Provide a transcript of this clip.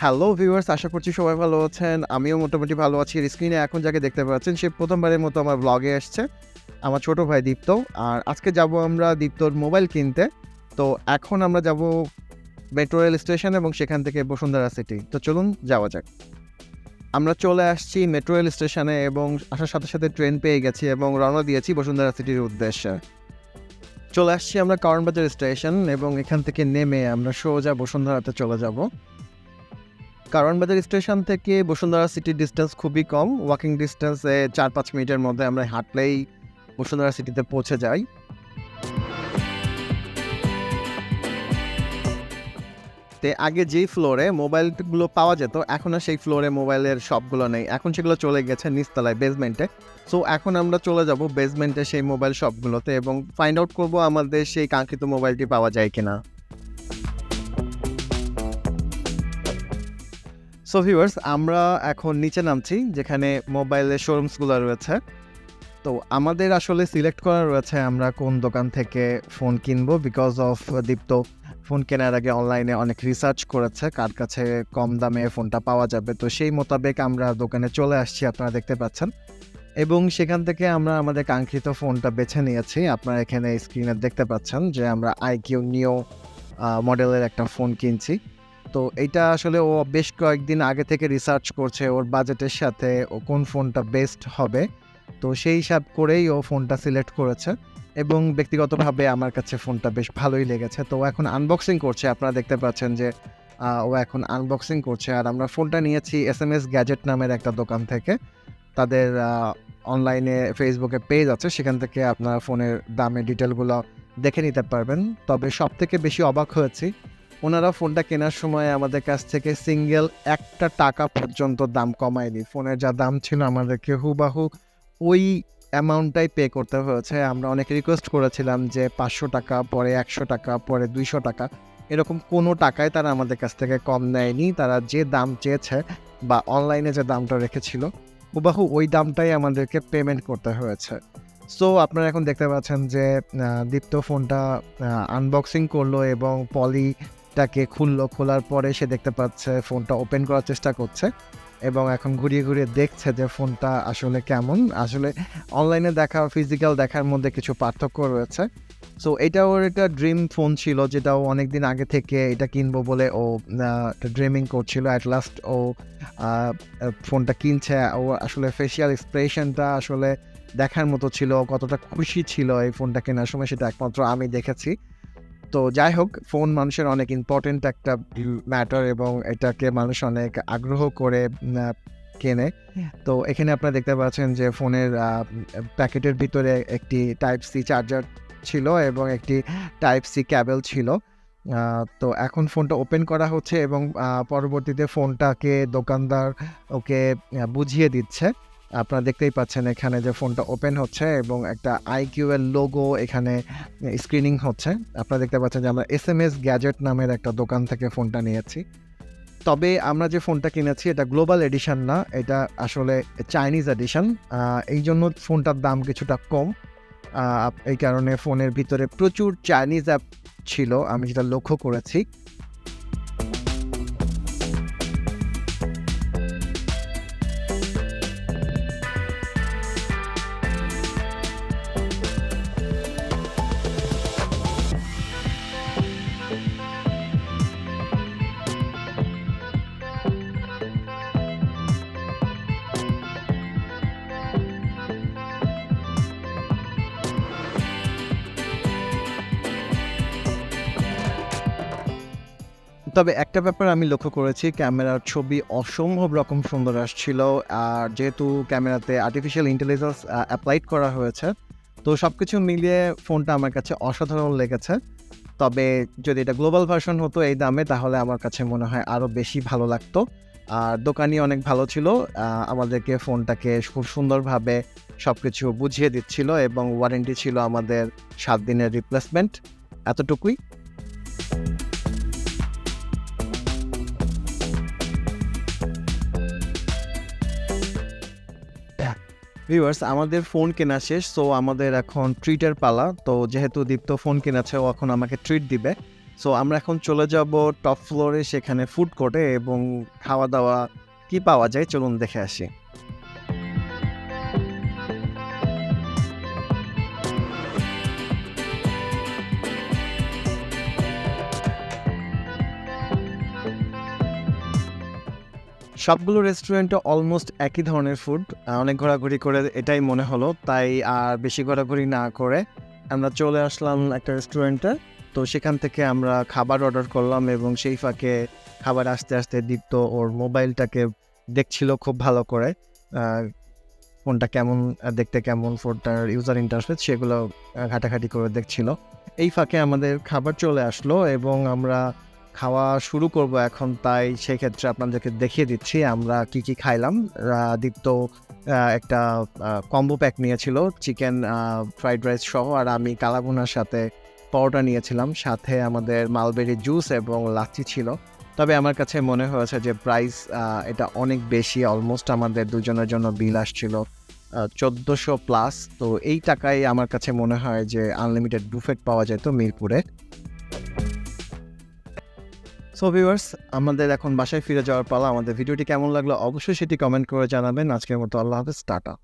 Hello viewers আশা করছি সবাই ভালো আছেন। আমিও মোটামুটি ভালো আছি। স্ক্রিনে এখন যাকে দেখতে পাচ্ছেন, সে প্রথমবারের মতো আমার ব্লগে এসছে আমার ছোট ভাই দীপ্ত। আর আজকে যাব আমরা দীপ্তর মোবাইল কিনতে। তো এখন আমরা যাব মেট্রো রেল স্টেশন এবং সেখান থেকে বসুন্ধরা সিটি তো চলুন যাওয়া যাক। আমরা চলে আসছি মেট্রো রেল স্টেশনে এবং আসার সাথে সাথে ট্রেন পেয়ে গেছি এবং রওনা দিয়েছি বসুন্ধরা সিটির উদ্দেশ্যে। চলে আসছি আমরা কারণবাজার স্টেশন এবং এখান থেকে নেমে আমরা সোজা বসুন্ধরাতে চলে যাব। কারণবাজার স্টেশন থেকে বসুন্ধরা সিটির ডিস্টেন্স খুবই কম ওয়াকিং ডিস্টেন্সে চার পাঁচ মিনিটের মধ্যে আমরা হাঁটলেই বসুন্ধরা সিটিতে পৌঁছে যাই। তে আগে যেই ফ্লোরে মোবাইলগুলো পাওয়া যেত, এখন আর সেই ফ্লোরে মোবাইলের সবগুলো নেই। এখন সেগুলো চলে গেছে নিচতলায় বেসমেন্টে সো এখন আমরা চলে যাব বেসমেন্টে সেই মোবাইল শপগুলোতে এবং ফাইন্ড আউট করব আমাদের সেই কাঙ্ক্ষিত মোবাইলটি পাওয়া যায় কিনা। সো ভিউয়ার্স আমরা এখন নিচে নামছি, যেখানে মোবাইলের শোরুমসগুলো রয়েছে। তো আমাদের আসলে সিলেক্ট করা রয়েছে আমরা কোন দোকান থেকে ফোন কিনবো বিকজ অফ দীপ্ত ফোন কেনার আগে অনলাইনে অনেক রিসার্চ করেছে কার কাছে কম দামে ফোনটা পাওয়া যাবে। তো সেই মোতাবেক আমরা দোকানে চলে আসছি, আপনারা দেখতে পাচ্ছেন। এবং সেখান থেকে আমরা আমাদের কাঙ্ক্ষিত ফোনটা বেছে নিয়েছি। আপনারা এখানে স্ক্রিনে দেখতে পাচ্ছেন যে আমরা আইকিউ নিও মডেলের একটা ফোন কিনছি। তো এইটা আসলে ও বেশ কয়েকদিন আগে থেকে রিসার্চ করছে ওর বাজেটের সাথে ও কোন ফোনটা বেস্ট হবে। তো সেই হিসাব করেই ও ফোনটা সিলেক্ট করেছে। এবং ব্যক্তিগতভাবে আমার কাছে ফোনটা বেশ ভালোই লেগেছে। তো ও এখন আনবক্সিং করছে। আপনারা দেখতে পাচ্ছেন যে ও এখন আনবক্সিং করছে। আর আমরা ফোনটা নিয়েছি এস এম এস গ্যাজেট নামের একটা দোকান থেকে। তাদের অনলাইনে ফেসবুকে পেজ আছে। সেখান থেকে আপনারা ফোনের দামের ডিটেলগুলো দেখে নিতে পারবেন। তবে সব থেকে বেশি অবাক হয়েছি, ওনারা ফোনটা কেনার সময় আমাদের কাছ থেকে সিঙ্গেল একটা টাকা পর্যন্ত দাম কমায়নি। ফোনের যা দাম ছিল আমাদেরকে হুবাহু ওই অ্যামাউন্টটাই পে করতে হয়েছে। আমরা অনেক রিকোয়েস্ট করেছিলাম যে পাঁচশো টাকা, পরে একশো টাকা, পরে দুইশো টাকা। এরকম কোনো টাকায় তারা আমাদের কাছ থেকে কম নেয়নি। তারা যে দাম চেয়েছে বা অনলাইনে যে দামটা রেখেছিল, হুবাহু ওই দামটাই আমাদেরকে পেমেন্ট করতে হয়েছে। সো আপনারা এখন দেখতে পাচ্ছেন যে দীপ্ত ফোনটা আনবক্সিং করল এবং পলিটাকে খুললো। খোলার পরে সে দেখতে পাচ্ছে, ফোনটা ওপেন করার চেষ্টা করছে। এবং এখন ঘুরিয়ে ঘুরিয়ে দেখছে যে ফোনটা আসলে কেমন। আসলে অনলাইনে দেখা ফিজিক্যাল দেখার মধ্যে কিছু পার্থক্য রয়েছে। সো এটা ওর একটা ড্রিম ফোন ছিল যেটা ও অনেক দিন আগে থেকে এটা কিনবো বলে ও ড্রিমিং করছিল। অ্যাট লাস্ট ও ফোনটা কিনছে। ও আসলে ফেসিয়াল এক্সপ্রেশনটা আসলে দেখার মতো ছিল। কতটা খুশি ছিল এই ফোনটা কেনার সময় সেটা একমাত্র আমি দেখেছি। তো যাই হোক ফোন মানুষের অনেক ইম্পর্টেন্ট একটা ম্যাটার এবং এটাকে মানুষ অনেক আগ্রহ করে কেনে। তো এখানে আপনারা দেখতে পাচ্ছেন যে ফোনের প্যাকেটের ভিতরে একটি টাইপ সি চার্জার ছিল এবং একটি টাইপ সি ক্যাবেল ছিল। তো এখন ফোনটা ওপেন করা হচ্ছে এবং পরবর্তীতে ফোনটাকে দোকানদার ওকে বুঝিয়ে দিচ্ছে। আপনারা দেখতেই পাচ্ছেন এখানে যে ফোনটা ওপেন হচ্ছে এবং একটা আইকিউ এর লোগো এখানে স্ক্রিনিং হচ্ছে। আপনারা দেখতে পাচ্ছেন যে আমরা এস এম এস গ্যাজেট নামের একটা দোকান থেকে ফোনটা নিয়েছি। তবে আমরা যে ফোনটা কিনেছি, এটা গ্লোবাল এডিশন না, এটা আসলে চাইনিজ এডিশন এই জন্য ফোনটার দাম কিছুটা কম। এই কারণে ফোনের ভিতরে প্রচুর চাইনিজ অ্যাপ ছিল, আমি যেটা লক্ষ্য করেছি। তবে একটা ব্যাপার আমি লক্ষ্য করেছি, ক্যামেরার ছবি অসম্ভব রকম সুন্দর আসছিল। আর যেহেতু ক্যামেরাতে আর্টিফিশিয়াল ইন্টেলিজেন্স অ্যাপ্লাইড করা হয়েছে, তো সব কিছু মিলিয়ে ফোনটা আমার কাছে অসাধারণ লেগেছে। তবে যদি এটা গ্লোবাল ভার্সন হতো এই দামে, তাহলে আমার কাছে মনে হয় আরও বেশি ভালো লাগতো। আর দোকানি অনেক ভালো ছিল আমাদেরকে ফোনটাকে খুব সুন্দরভাবে সব কিছু বুঝিয়ে দিচ্ছিল এবং ওয়ারেন্টি ছিল আমাদের সাত দিনের রিপ্লেসমেন্ট এতটুকুই। ভিউয়ার্স আমাদের ফোন কেনা শেষ সো আমাদের এখন ট্রিটের পালা। তো যেহেতু দীপ্ত ফোন কেনাছে, ও এখন আমাকে ট্রিট দিবে। সো আমরা এখন চলে যাব টপ ফ্লোরে সেখানে ফুড কোর্টে এবং খাওয়া দাওয়া কি পাওয়া যায়, চলুন দেখে আসি। সবগুলো রেস্টুরেন্টে অলমোস্ট একই ধরনের ফুড অনেক ঘোরাঘুরি করে এটাই মনে হলো, তাই আর বেশি ঘোরাঘুরি না করে আমরা চলে আসলাম একটা রেস্টুরেন্টে। তো সেখান থেকে আমরা খাবার অর্ডার করলাম এবং সেই ফাঁকে খাবার আস্তে আস্তে দীপ্ত ওর মোবাইলটাকে দেখছিল খুব ভালো করে ফোনটা কেমন দেখতে কেমন, ফোনটার ইউজার ইন্টারফেস সেগুলো ঘাটাঘাটি করে দেখছিল। এই ফাঁকে আমাদের খাবার চলে আসলো এবং আমরা খাওয়া শুরু করব এখন, তাই সেই ক্ষেত্রে আপনাদেরকে দেখিয়ে দিচ্ছি আমরা কি কি খাইলাম। দীপ্ত একটা কম্বো প্যাক নিয়েছিল চিকেন ফ্রাইড রাইস সহ, আর আমি কালাগুনার সাথে পরোটা নিয়েছিলাম। সাথে আমাদের মালবেরি জুস এবং লাচ্ছি ছিল। তবে আমার কাছে মনে হয়েছে যে প্রাইস এটা অনেক বেশি অলমোস্ট আমাদের দুজনের জন্য বিল আসছিল চোদ্দোশো প্লাস তো এই টাকায় আমার কাছে মনে হয় যে আনলিমিটেড বুফেট পাওয়া যেত মিরপুরে। সো ভিউয়ার্স আমাদের এখন বাসায় ফিরে যাওয়ার পালা, আমাদের ভিডিওটি কেমন লাগল অবশ্যই সেটি কমেন্ট করে জানাবেন। আজকের মতো আল্লাহ হাফেজ, টাটা।